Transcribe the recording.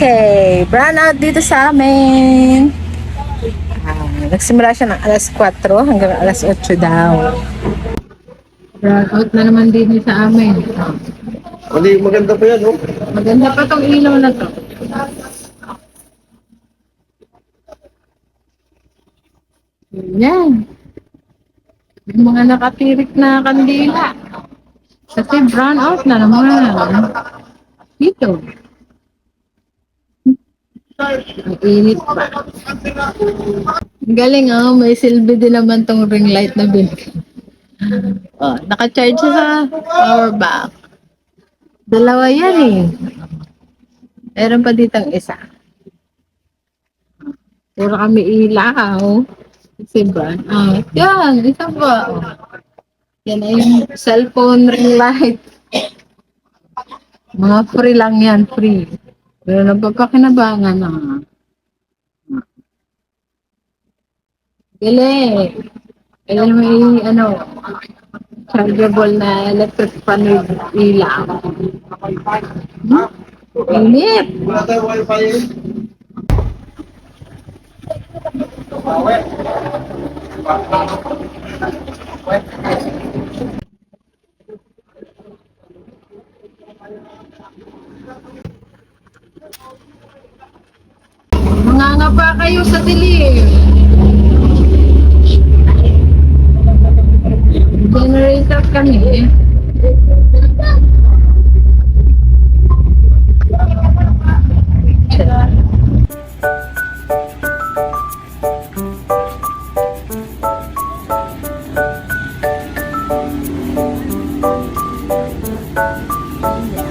Okay, brown out dito sa amin. Ah, nagsimula siya ng alas 4 hanggang alas 8 daw. Brown out na naman din sa amin. Hindi, maganda pa yan, oh. Maganda pa tong ilaw na to. Yan. Yung mga nakatirik na kandila. Kasi brown out na naman. Dito. Ang init pa. Galing oh, may silbi din naman tong ring light na binigay. Oh, naka-charge sa power bank. Dalawa yan eh. Meron pa ditang isa. Puro kami ilaw. Kasi ba? Ah, yan, isa pa. Oh. Yan ay yung cellphone ring light. Mga free lang yan, free. Pero nagpapakinabangan na. Galing. Kaya may ano, chargeable na electric fan with ilaw. Hmm? Tayo wifi eh. Manganga Mangangapa kayo sa dilim. Generator kami. Yeah.